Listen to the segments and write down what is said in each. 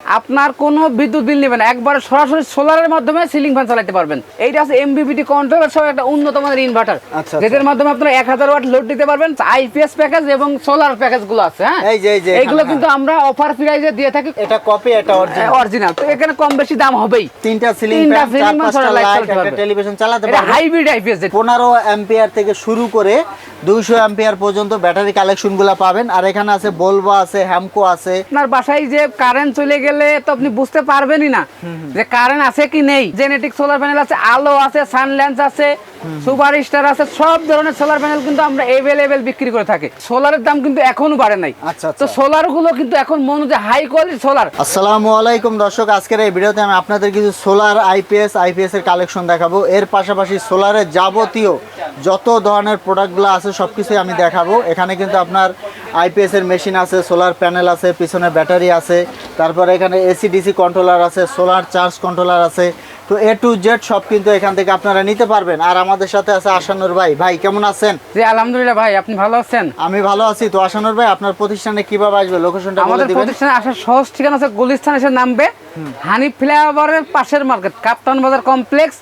আপনার কোনো বিদ্যুৎ বিল নেবেন একবারে সরাসরি সোলারের মাধ্যমে সিলিং ফ্যান চালাতে পারবেন। এইটা আছে এমবিবিটি কন্ট্রোলার সহ একটা উন্নত মানের ইনভার্টার আচ্ছা। যেটার মাধ্যমে আপনারা এক হাজার ওয়াট লোড দিতে পারবেন। আইপিএস প্যাকেজ এবং সোলার প্যাকেজগুলো আছে হ্যাঁ? এইগুলো কিন্তু আমরা অফার প্রাইজে দিয়ে থাকি। এটা কপি এটা অরিজিনাল অরিজিনাল তো এখানে কম বেশি দাম হবেই। তিনটা সিলিং তিনটা ফ্যান চার পাঁচটা লাইট চালাতে একটা পারবে। টেলিভিশন চালাতে এটা হাইব্রিড আইপিএস যেটা পনেরো অ্যাম্পিয়ার থেকে শুরু করে দুইশো অ্যাম্পিয়ার পর্যন্ত ব্যাটারি কালেকশনগুলা পাবেন। আর এখানে আছে বলবা আছে হ্যামকো আছে। আপনার বাসায় যে কারেন্ট চলে গেলে তো আপনি বুঝতে পারবেনই না যে কারেন্ট আছে কি নেই। জেনেটিক সোলার প্যানেল আছে আলো আছে সানল্যান্স আছে সুপার স্টার আছে সব ধরনের সোলার প্যানেল কিন্তু আমরা এভেলেবেল বিক্রি করে থাকি। সোলারের দাম কিন্তু এখনও বাড়ে নাই। আচ্ছা, আচ্ছা। তো সোলারগুলো কিন্তু এখন মনে হচ্ছে হাই কোয়ালিটি সোলার আসসালামু আলাইকুম দর্শক আজকের এই ভিডিওতে আমি আপনাদের কিছু সোলার আইপিএস আইপিএস এর কালেকশন দেখাবো। এর পাশাপাশি সোলারের যাবতীয় যত ধরনের প্রোডাক্টগুলো আছে সব কিছুই আমি দেখাবো। এখানে কিন্তু আপনার আইপিএস এর মেশিন আছে সোলার প্যানেল আছে পিছনে ব্যাটারি আছে। তারপরে এখানে এসি ডিসি কন্ট্রোলার আছে সোলার চার্জ কন্ট্রোলার আছে। তো এ টু জেড সব কিন্তু এখান থেকে আপনারা নিতে পারবেন। আর আমাদের সাথে আছে আশানুর ভাই। ভাই কেমন আছেন? জি আলহামদুলিল্লাহ ভাই আপনি ভালো আছেন? আমি ভালো আছি। তো আশানুর ভাই আপনার প্রতিষ্ঠানে কীভাবে আসবে? লোকেশনটা বলে দিবেন। আমাদের প্রতিষ্ঠানে আসার সহজ ঠিকানা আছে গুলিস্তান এসে নামবে। হানি ফ্লাইওভারের পাশের মার্কেট কাপ্তান বাজার কমপ্লেক্স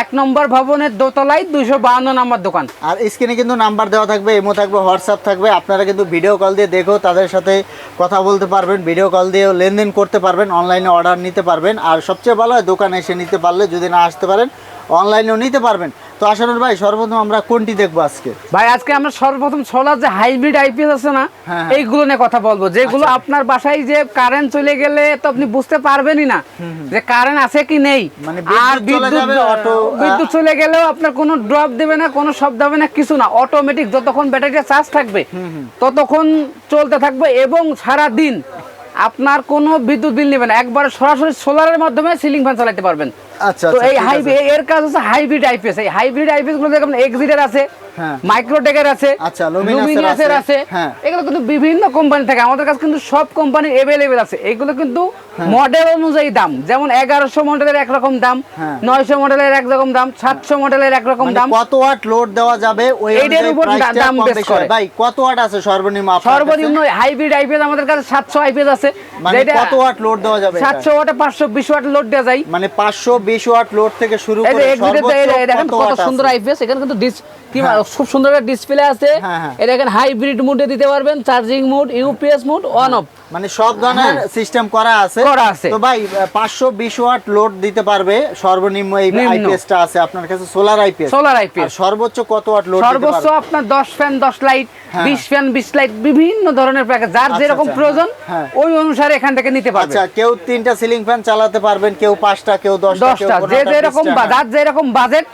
এক নম্বর ভবনের দোতলায় দুশো বাহান্ন নম্বর দোকান। আর স্ক্রিনে কিন্তু নাম্বার দেওয়া থাকবে এমো থাকবে, হোয়াটসঅ্যাপ থাকবে। আপনারা কিন্তু ভিডিও কল দিয়ে দেখো, তাদের সাথে কথা বলতে পারবেন, ভিডিও কল দিয়েও লেনদেন করতে পারবেন, অনলাইনে অর্ডার নিতে পারবেন। আর সবচেয়ে ভালো হয় দোকানে এসে নিতে পারলে যদি না আসতে পারেন অনলাইনেও নিতে পারবেন। তো আসানুর ভাই সর্বপ্রথম আমরা কোনটি দেখব আজকে? ভাই আজকে আমরা সর্বপ্রথম সোলার যে হাইব্রিড আইপিএস আছে না হ্যাঁ, হ্যাঁ। এইগুলো নিয়ে কথা বলব। যেগুলো আপনার বাসায় যে কারেন্ট চলে গেলে তো আপনি বুঝতে পারবেনই না যে কারেন্ট আছে কি নেই। মানে আর বিদ্যুৎ বিদ্যুৎ চলে গেলেও আপনার কোনো ড্রপ দেবে না কোনো শব্দ হবে না কিছু না। অটোমেটিক যতক্ষণ ব্যাটারিটা চার্জ থাকবে ততক্ষণ চলতে থাকবে এবং সারা দিন আপনার কোনো বিদ্যুৎ বিল নেবে না। একবারে সরাসরি সোলারের মাধ্যমে সিলিং ফ্যান চালাতে পারবেন। আচ্ছা তো আচ্ছা, এই হাইব্রিড এর কাজ হচ্ছে হাইব্রিড আইপিএস। এই হাইব্রিড আইপিএসগুলো এক্সিডের আছে হ্যাঁ। মাইক্রোটেকের আছে আচ্ছা, লুমিনাসের আছে, হ্যাঁ। এগুলো কিন্তু বিভিন্ন কোম্পানি থাকে। আমাদের কাছে কিন্তু সব কোম্পানি এভেলেবেল আছে। এগুলো কিন্তু মডেল অনুযায়ী দাম। যেমন এগারোশো মডেলের একরকম দাম হ্যাঁ। নয়শো মডেলের একরকম দাম সাতশো মডেলের একরকম মানে দাম। কত ওয়াট লোড দেওয়া যাবে? ওই অনুযায়ী উপর দাম বেশ করে। ভাই কত ওয়াট আছে সর্বনিম্ন সর্বনিম্ন হাইব্রিড আইপিএস আমাদের কাছে সাতশো আইপিএস আছে। মানে কত ওয়াট লোড দেওয়া যাবে এটা? সাতশো ওয়াটে পাঁচশো বিশ ওয়াট লোড দেওয়া যায়। মানে ওয়াট লোড থেকে শুরু করে দেখেন কত সুন্দর আইপিএস এখানে কিন্তু ডিস খুব সুন্দর একটা ডিসপ্লে আছে। হ্যাঁ, হ্যাঁ। এটা এখানে হাইব্রিড মোডে দিতে পারবেন charging mode UPS mode on off মানে সব ধরনের সিস্টেম করা আছে হ্যাঁ। করা আছে। তো ভাই পাঁচশো বিশ ওয়াট লোড দিতে পারবে সর্বনিম্ন এই। আইপিএসটা আছে আপনার কাছে সোলার আইপিএস সোলার আইপিএস সর্বোচ্চ কত ওয়াট লোড দিতে সর্বোচ্চ আপনার দশ ফ্যান দশ লাইট হ্যাঁ। বিশ ফ্যান বিশ লাইট বিভিন্ন ধরনের প্যাকেজ যার আচ্ছা, যেরকম আচ্ছা, প্রয়োজন হ্যাঁ। ওই অনুসারে এখান থেকে নিতে পারবে আচ্ছা কেউ তিনটা সিলিং ফ্যান চালাতে পারবেন কেউ পাঁচটা কেউ দশটা কেউ দশটা যে যেরকম যার যেরকম বাজেট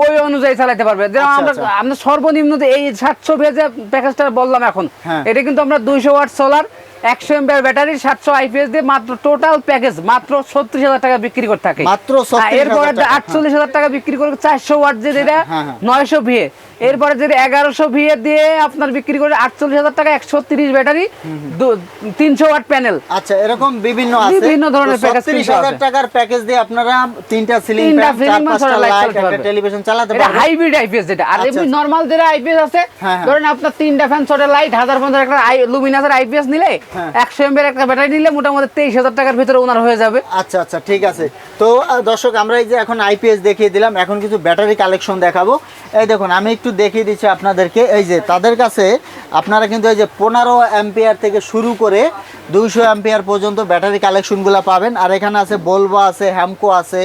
ওই অনুযায়ী চালাতে পারবে যেমন আচ্ছা, আমরা। আমরা সর্বনিম্ন এই সাতশো ভেজে প্যাকেজটা বললাম এখন হ্যাঁ। এটা কিন্তু আমরা দুইশো ওয়াট সোলার একশো এমপিআর ব্যাটারি সাতশো আইপিএস দিয়ে মাত্র টোটাল প্যাকেজ মাত্র ছত্রিশ হাজার টাকা বিক্রি করে থাকে। মাত্র 36,000 এরপরে আটচল্লিশ হাজার টাকা বিক্রি করে চারশো ওয়াট যে যেটা হ্যাঁ, হ্যাঁ। নয়শো ভিএ এরপরে যেটা এগারোশো ভিএ দিয়ে আপনার বিক্রি করে আটচল্লিশ হাজার টাকা একশো তিরিশ ব্যাটারি তিনশো ওয়াট প্যানেল আচ্ছা এরকম বিভিন্ন বিভিন্ন ধরনের package তিরিশ হাজার টাকার প্যাকেজ দিয়ে আপনারা তিনটা সিলিং তিনটা পারবে। টেলিভিশন চালাতে পারবেন হাইব্রিড আইপিএস যেটা আর আচ্ছা, এমনি। নরমাল যেটা আইপিএস আছে হ্যাঁ, হ্যাঁ। ধরেন আপনার তিনটা ফ্যান ছোট লাইট হাজার পঞ্চাশ একটা লুমিনাসের আইপিএস নিলে হ্যাঁ। একশো এমবির একটা ব্যাটারি নিলে মোটামুটি তেইশ হাজার টাকার ভিতরে ওনার হয়ে যাবে আচ্ছা আচ্ছা ঠিক আছে তো দর্শক আমরা এই যে এখন আইপিএস দেখিয়ে দিলাম এখন কিছু ব্যাটারি কালেকশন দেখাবো এই দেখুন আমি একটু দেখিয়ে দিচ্ছি আপনাদেরকে। এই যে তাদের কাছে আপনারা কিন্তু এই যে পনেরো অ্যাম্পিয়ার থেকে শুরু করে দুইশো অ্যাম্পিয়ার পর্যন্ত ব্যাটারি কালেকশনগুলো পাবেন। আর এখানে আছে বলবা আছে হ্যামকো আছে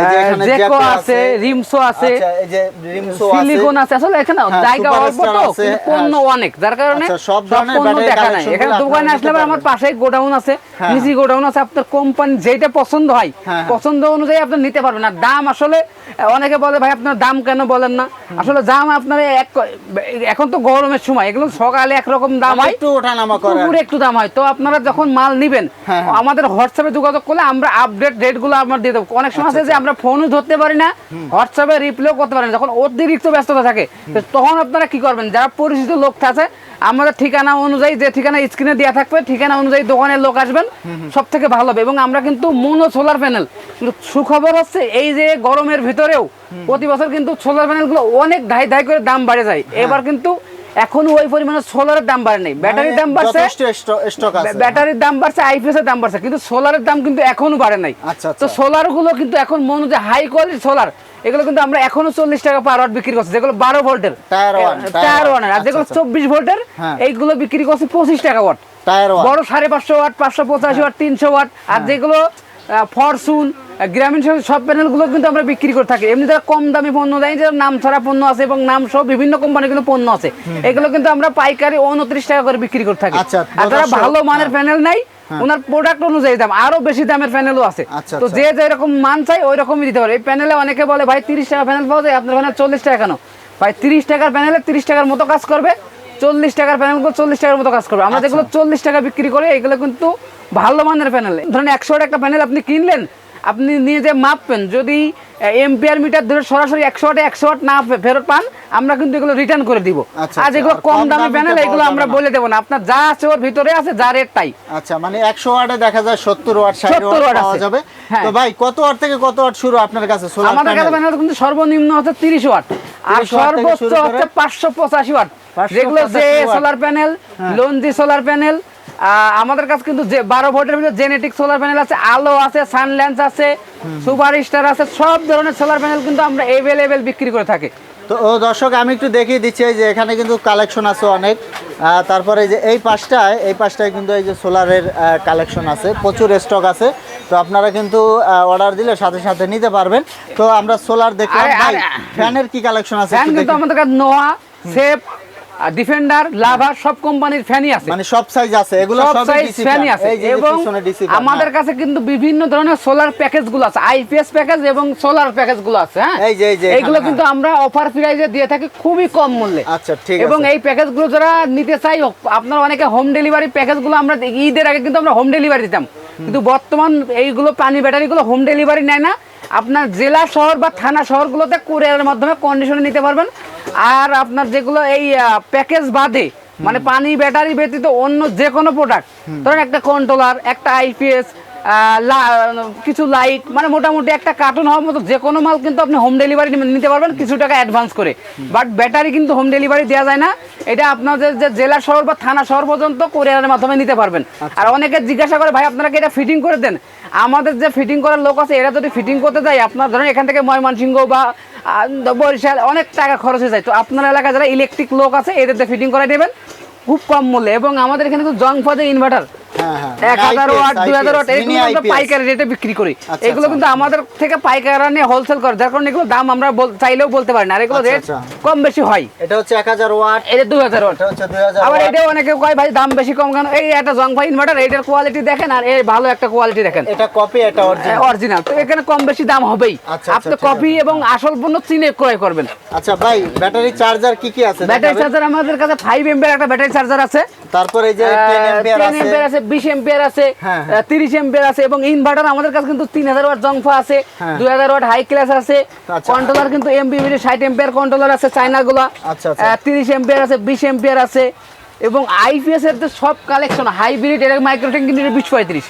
এই যে এখানে জেকো আছে রিমসো আছে এই যে রিমসো সিলিকন আছে। আসলে এখানে জায়গা অল্প তো পণ্য। অনেক যার কারণে সব সব ধরনের পণ্য দেখা নাই। এখানে দোকানে আসলে আমার পারবেন। গোডাউন আছে। গোডাউন আছে আপনার কোম্পানি যেটা পছন্দ হয়। পছন্দ অনুযায়ী আপনি নিতে পারবেন। আর দাম আসলে অনেকে বলে ভাই আপনার দাম কেন বলেন না? আসলে দাম আপনার এক এখন তো গরমের সময় এগুলো সকালে একরকম দাম হয়। একটু ওঠানামা করে। দুপুরে একটু দাম হয়। তো আপনারা যখন মাল নিবেন হ্যাঁ, হ্যাঁ। আমাদের হোয়াটসঅ্যাপে যোগাযোগ করলে আমরা আপডেট রেটগুলো আমরা দিয়ে দেবো। অনেক সময় আছে যে আমরা ফোনও ধরতে পারি না হোয়াটসঅ্যাপে রিপ্লেও করতে পারি না। যখন অতিরিক্ত ব্যস্ততা থাকে তখন আপনারা কি করবেন? যারা পরিচিত লোক আছে আমাদের ঠিকানা অনুযায়ী যে ঠিকানা স্ক্রিনে দেওয়া থাকবে ঠিকানা অনুযায়ী দোকানের লোক আসবেন সব থেকে ভালো হবে। এবং আমরা কিন্তু মনো সোলার প্যানেল কিন্তু সুখবর হচ্ছে এই যে গরমের ভিতরেও প্রতি বছর কিন্তু সোলার প্যানেলগুলো অনেক ধাই ধাই করে দাম বাড়ে যায়। এবার কিন্তু এখনও ওই পরিমাণে সোলারের দাম বাড়ে নাই। ব্যাটারির দাম বাড়ছে। ব্যাটারির দাম বাড়ছে আইপিএস এর দাম বাড়ছে কিন্তু সোলারের দাম কিন্তু এখনও বাড়ে নাই। আচ্ছা, আচ্ছা। তো সোলারগুলো কিন্তু এখন মনে হচ্ছে হাই কোয়ালিটি সোলার এগুলো কিন্তু আমরা এখনও চল্লিশ টাকা পার ওয়াট বিক্রি করছি যেগুলো বারো ভোল্টের। টায়ার ওয়ানের আর আচ্ছা, যেগুলো আচ্ছা। চব্বিশ ভোল্টের হ্যাঁ। এইগুলো বিক্রি করছি পঁচিশ টাকা ওয়াট বড় সাড়ে পাঁচশো ওয়াট পাঁচশো পঁচাশি ওয়াট তিনশো ওয়াট আর যেগুলো ফরচুন গ্রামীণ সব- সব প্যানেলগুলো কিন্তু আমরা বিক্রি করে থাকি। এমনি যারা কম দামি পণ্য দেয় যে নাম ছাড়া পণ্য আছে এবং নাম সহ বিভিন্ন কোম্পানির কিন্তু পণ্য আছে। এগুলো কিন্তু আমরা পাইকারি উনত্রিশ টাকা করে বিক্রি করে থাকি। আচ্ছা, আর যারা ভালো মানের হ্যাঁ। প্যানেল নাই ওনার প্রোডাক্ট অনুযায়ী দাম আরও বেশি দামের প্যানেলও আছে। আচ্ছা, তো আচ্ছা। যে যে এরকম মান চাই ওই রকমই দিতে পারে। এই প্যানেলে অনেকে বলে ভাই তিরিশ টাকা প্যানেল পাওয়া যায় আপনার প্যানেল চল্লিশ টাকা কেন? ভাই তিরিশ টাকার প্যানেলে তিরিশ টাকার মতো কাজ করবে চল্লিশ টাকার প্যানেলগুলো চল্লিশ টাকার মতো কাজ করবে। আমরা যেগুলো চল্লিশ টাকা বিক্রি করে এগুলো কিন্তু ভালো মানের প্যানেল ধরেন একশো একটা প্যানেল আপনি কিনলেন আপনি নিয়ে যে মাপবেন। যদি এম্পিয়ার মিটার ধরে সরাসরি একশো ওয়াটে একশো ওয়াট না ফেরত পান আমরা কিন্তু এগুলো রিটার্ন করে দিব। আচ্ছা, আর আচ্ছা। যেগুলো কম কম দামি প্যানেল এগুলো আমরা বলে দেবো না। আপনার যা আছে ওর ভিতরে আছে যা রেট তাই। আচ্ছা মানে একশো ওয়াটে দেখা যায় সত্তর ওয়াট ষাট ওয়াট পাওয়া আছে। যাবে। হ্যাঁ। তো ভাই কত ওয়াট থেকে কত ওয়াট শুরু আপনার কাছে আমাদের কাছে প্যানেল কিন্তু সর্বনিম্ন হচ্ছে তিরিশ ওয়াট। আর 30 ওয়াট থেকে সর্বোচ্চ হচ্ছে পাঁচশো পঁচাশি ওয়াট। যেগুলো যে। Solar panel Longi solar panel আমাদের কাছে কিন্তু যে বারো ভোল্টের ভিতরে জেনেটিক সোলার প্যানেল আছে আলো আছে সানল্যান্স আছে সুপার স্টার আছে সব ধরনের সোলার প্যানেল কিন্তু আমরা এভেলেবেল বিক্রি করে থাকি। তো ও দর্শক আমি একটু দেখিয়ে দিচ্ছি এই যে এখানে কিন্তু কালেকশন আছে অনেক। তারপরে এই যে এই পাশটায় এই পাশটায় কিন্তু এই যে সোলারের কালেকশন আছে প্রচুর স্টক আছে। তো আপনারা কিন্তু অর্ডার দিলে সাথে সাথে নিতে পারবেন। তো আমরা সোলার দেখলাম ভাই ফ্যানের কি কালেকশন আছে ফ্যান কিন্তু আমাদের কাছে নোয়া সেফ ডিফেন্ডার লাভার সব কোম্পানির ফ্যানই আছে। মানে সব সাইজ আছে এগুলো সব সাইজ ফ্যানই আছে। এবং আমাদের কাছে কিন্তু বিভিন্ন ধরনের সোলার প্যাকেজগুলো আছে। আইপিএস প্যাকেজ এবং সোলার প্যাকেজগুলো আছে হ্যাঁ? এই যে, এই যে এখানে, এইগুলো হ্যাঁ। কিন্তু আমরা অফার প্রাইসে দিয়ে থাকি খুবই কম মূল্যে। আচ্ছা ঠিক এবং এই প্যাকেজগুলো যারা নিতে চাই আপনার অনেকে হোম ডেলিভারি প্যাকেজগুলো আমরা ঈদের আগে কিন্তু আমরা হোম ডেলিভারি দিতাম। কিন্তু বর্তমান এইগুলো পানি ব্যাটারি গুলো হোম ডেলিভারি নেয় না। আপনার জেলা শহর বা থানা শহরগুলোতে কুরিয়ারের মাধ্যমে কন্ডিশনে নিতে পারবেন। আর আপনার যেগুলো এই প্যাকেজ বাদে মানে পানি ব্যাটারি ব্যতীত অন্য যে কোনো প্রোডাক্ট ধরেন একটা কন্ট্রোলার একটা আইপিএস কিছু লাইট মানে মোটামুটি একটা কার্টুন হওয়ার মতো যে কোনো মাল কিন্তু আপনি হোম ডেলিভারি নিতে পারবেন কিছু টাকা অ্যাডভান্স করে। বাট ব্যাটারি কিন্তু হোম ডেলিভারি দেওয়া যায় না। এটা আপনাদের যে জেলা শহর বা থানা শহর পর্যন্ত কোরিয়ারের মাধ্যমে নিতে পারবেন। আর অনেকে জিজ্ঞাসা করে ভাই আপনারা কি এটা ফিটিং করে দেন? আমাদের যে ফিটিং করার লোক আছে, এরা যদি ফিটিং করতে যায়, আপনার ধরেন এখান থেকে ময়মনসিংহ বা বরিশাল অনেক টাকা খরচ হয়ে যায়। তো আপনার এলাকায় যারা ইলেকট্রিক লোক আছে, এদের ফিটিং করাই দেবেন খুব কম মূল্যে। এবং আমাদের এখানে কিন্তু জং ফজে ইনভার্টার এক হাজার ওয়াট দুই হাজার ওয়াট এগুলো আমরা পাইকারি রেটে বিক্রি করি। আচ্ছা, এগুলো আচ্ছা। কিন্তু আমাদের থেকে পাইকারা নিয়ে হোলসেল করে যার কারণে এগুলো দাম আমরা চাইলেও বলতে পারি না। আর এগুলো আচ্ছা, রেট আচ্ছা। কম বেশি হয়। এটা হচ্ছে এক হাজার ওয়াট এটা দুই হাজার ওয়াট এটা হচ্ছে দুই হাজার আবার এটাও অনেকে কয় ভাই দাম বেশি কম কেন? এই একটা জংফা ইনভার্টার এটার কোয়ালিটি দেখেন আর এই ভালো একটা কোয়ালিটি দেখেন। এটা কপি এটা অরিজিনাল অরিজিনাল তো এখানে কম বেশি দাম হবেই। আচ্ছা, আপনি আচ্ছা, কপি এবং আসল পণ্য চিনে ক্রয় করবেন। আচ্ছা ভাই ব্যাটারি চার্জার কি কি আছে? ব্যাটারি চার্জার আমাদের কাছে ফাইভ এম্পিয়ার একটা ব্যাটারি চার্জার আছে। তারপরে এই যে টেন আছে। আছে বিশ এম্পিয়ার আছে হ্যাঁ, হ্যাঁ। তিরিশ এম্পিয়ার আছে এবং ইনভার্টার আমাদের কাছে কিন্তু তিন হাজার ওয়াট জংফা আছে হ্যাঁ। দুই হাজার ওয়াট হাই ক্লাস আছে। আচ্ছা। কন্ট্রোলার কিন্তু এমবিবির ষাট এম্পিয়ার কন্ট্রোলার আছে চাইনা গুলা আচ্ছা, আচ্ছা। তিরিশ এম্পিয়ার আছে বিশ এম্পিয়ার আছে। এবং আইপিএস এর সব কালেকশন হাইব্রিড এটা মাইক্রোটেন কিন্তু এটা বিশ পঁয়ত্রিশ।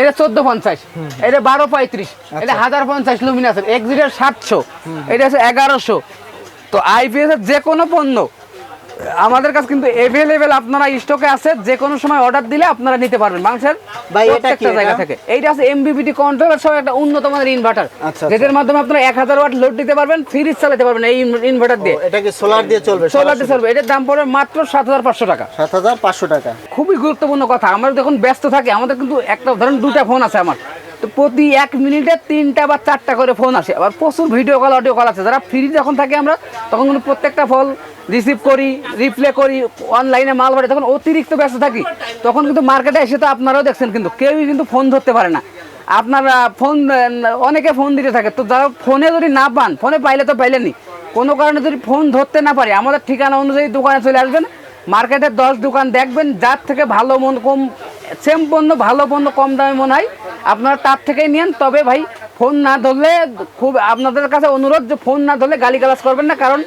এটা চোদ্দ পঞ্চাশ। এটা বারো পঁয়ত্রিশ। আচ্ছা। এটা হাজার পঞ্চাশ লুমিনাস এক্সিটের সাতশো। এটা আছে এগারোশো। তো আইপিএস এর যে কোনো পণ্য আমাদের কাছে কিন্তু এভেলেবেল আপনারা স্টকে আছে যে কোনো সময় অর্ডার দিলে আপনারা নিতে পারবেন। বাংলাদেশের ভাই, এটা কি জায়গা থেকে। এইটা আছে এমবিবিটি কন্ট্রোলার সহ একটা উন্নত মানের ইনভার্টার আচ্ছা, যেটার মাধ্যমে আপনারা এক হাজার ওয়াট লোড দিতে পারবেন ফ্রিজ চালাতে পারবেন এই ইনভার্টার দিয়ে। এটা কি সোলার দিয়ে চলবে সোলার দিয়ে চলবে। এটার দাম পড়বে মাত্র সাত হাজার পাঁচশো টাকা। সাত হাজার পাঁচশো টাকা। খুবই গুরুত্বপূর্ণ কথা। আমরা যখন ব্যস্ত থাকি আমাদের কিন্তু একটা ধরেন দুটা ফোন আছে আমার। প্রতি এক মিনিটে তিনটা বা চারটা করে ফোন আসে। আবার প্রচুর ভিডিও কল অডিও কল আছে। যারা ফ্রি যখন থাকে আমরা, তখন কিন্তু প্রত্যেকটা ফল রিসিভ করি রিপ্লে করি অনলাইনে মাল বাড়ি তখন অতিরিক্ত ব্যস্ত থাকি। তখন কিন্তু মার্কেটে এসে তো আপনারাও দেখছেন কিন্তু, কেউই কিন্তু ফোন ধরতে পারে না। আপনারা ফোন অনেকে ফোন দিতে থাকে। তো যারা ফোনে যদি না পান ফোনে পাইলে তো পাইলেনি কোনো কারণে যদি ফোন ধরতে না পারি, আমাদের ঠিকানা অনুযায়ী দোকানে চলে আসবেন। মার্কেটে দশ দোকান দেখবেন, যার থেকে ভালো মন কম সেম পণ্য ভালো পণ্য কম দামে মনে হয়। আপনারা তার থেকেই নেন, তবে ভাই, ফোন না ধরলে খুব আপনাদের কাছে অনুরোধ যে ফোন না ধরলে গালি গালাজ করবেন না, কারণ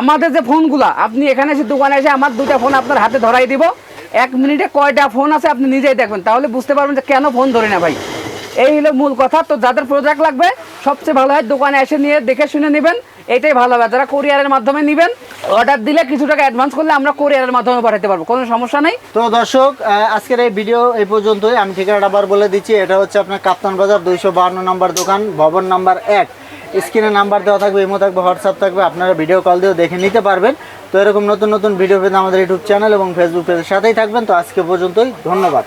আমাদের যে ফোনগুলা, আপনি এখানে এসে দোকানে এসে আমার দুটা ফোন আপনার হাতে ধরাই দিব। এক মিনিটে কয়টা ফোন আছে আপনি নিজেই দেখবেন, তাহলে বুঝতে পারবেন যে কেন ফোন ধরে না ভাই। এই হলো মূল কথা, তো যাদের প্রোডাক্ট লাগবে, সবচেয়ে ভালো হয় দোকানে এসে নিয়ে দেখে শুনে নেবেন। এটাই ভালো হবে। যারা কোরিয়ারের মাধ্যমে নেবেন অর্ডার দিলে কিছু টাকা অ্যাডভান্স করলে আমরা কোরিয়ারের মাধ্যমে পাঠাতে পারব, কোনো সমস্যা নেই। তো দর্শক আজকের এই ভিডিও এই পর্যন্তই। আমি ঠিকানাটা আবার বলে দিচ্ছি, এটা হচ্ছে আপনার কাপ্তান বাজার দুইশো বাহান্ন নম্বর দোকান, ভবন নাম্বার এক। স্ক্রিনে নাম্বার দেওয়া থাকবে, ইমো থাকবে, হোয়াটসঅ্যাপ থাকবে, আপনারা ভিডিও কল দিয়েও দেখে নিতে পারবেন। তো এরকম নতুন নতুন ভিডিও পেতে আমাদের ইউটিউব চ্যানেল এবং ফেসবুক পেজের সাথেই থাকবেন। তো আজকে পর্যন্তই, ধন্যবাদ।